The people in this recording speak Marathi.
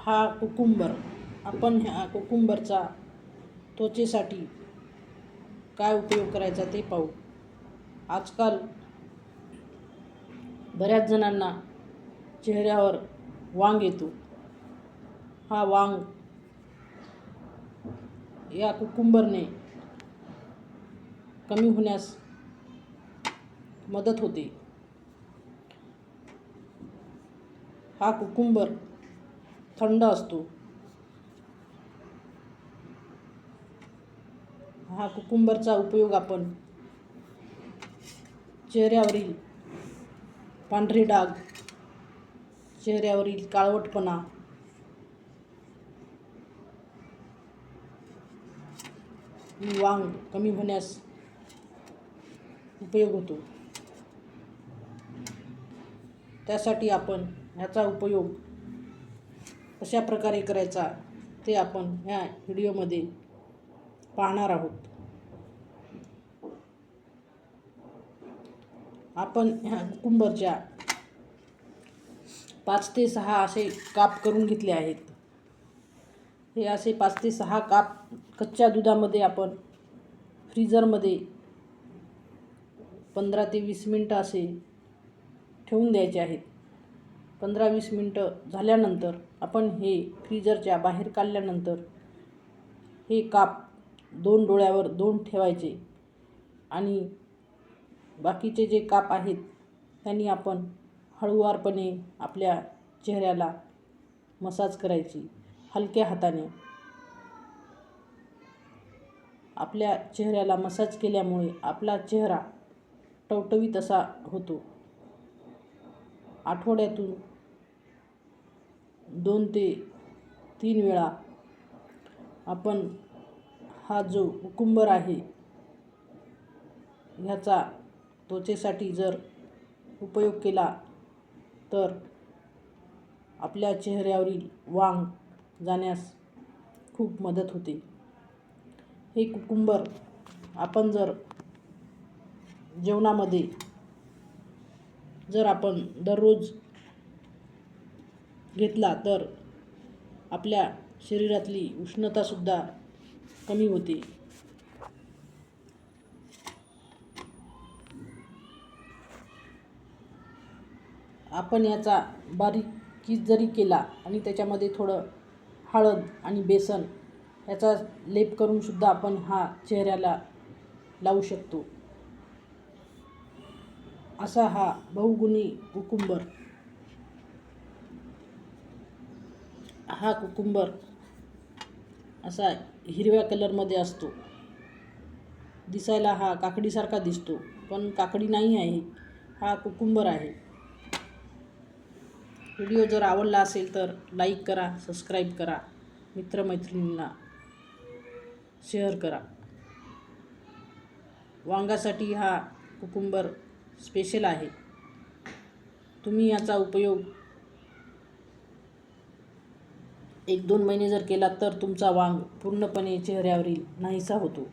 हा कुकुंबर आपण ह्या कुकुंबरचा त्वचेसाठी काय उपयोग करायचा ते पाहू. आजकाल बऱ्याच जणांना चेहऱ्यावर वांग येतो. हा वांग या कुकुंबरने कमी होण्यास मदत होते. हा कुकुंबर थंड असतो. हा कुकुंबरचा उपयोग आपण चेहऱ्यावरील पांढरे डाग चेहऱ्यावरील काळवटपणा वांग कमी होण्यास उपयोग होतो. त्यासाठी आपण ह्याचा उपयोग कशा प्रकारे करायचा ते आपण ह्या व्हिडिओमध्ये पाहणार आहोत. आपण ह्या कुकुंबरच्या पाच ते सहा असे काप करून घेतले आहेत. हे असे पाच ते सहा काप कच्च्या दुधामध्ये आपण फ्रीजरमध्ये पंधरा ते वीस मिनटं असे ठेवून द्यायचे आहेत. पंधरा वीस मिनटं झाल्यानंतर आपण हे फ्रीजरच्या बाहेर काढल्यानंतर हे काप दोन डोळ्यावर दोन ठेवायचे आणि बाकीचे जे काप आहेत त्यांनी आपण हळूवारपणे आपल्या चेहऱ्याला मसाज करायची. हलक्या हाताने आपल्या चेहऱ्याला मसाज केल्यामुळे आपला चेहरा टवटवीत असा होतो. आठवड्यातून दोन ते तीन वेळा आपण हा जो कुकुंबर आहे ह्याचा त्वचेसाठी जर उपयोग केला तर आपल्या चेहऱ्यावरील वांग जाण्यास खूप मदत होते. हे कुकुंबर आपण जर जेवणामध्ये जर आपण दररोज घेतला तर आपल्या शरीरातली उष्णतासुद्धा कमी होते. आपण याचा बारीकीच जरी केला आणि त्याच्यामध्ये थोडं हळद आणि बेसन याचा लेप करूनसुद्धा आपण हा चेहऱ्याला लावू शकतो. असा हा बहुगुणी कुकुंबर हा कुकुंबर असा हिरव्या कलरमध्ये असतो. दिसायला हा काकडीसारखा दिसतो पण काकडी नाही आहे. हा कुकुंबर आहे. व्हिडिओ जर आवडला असेल तर लाईक करा सबस्क्राईब करा. मित्रमैत्रिणींना शेअर करा. वांगासाठी हा कुकुंबर स्पेशल आहे. तुम्ही याचा उपयोग एक दोन महिने जर केला तर तुमचा वांग पूर्णपणे चेहऱ्यावरील नाहीसा होतो.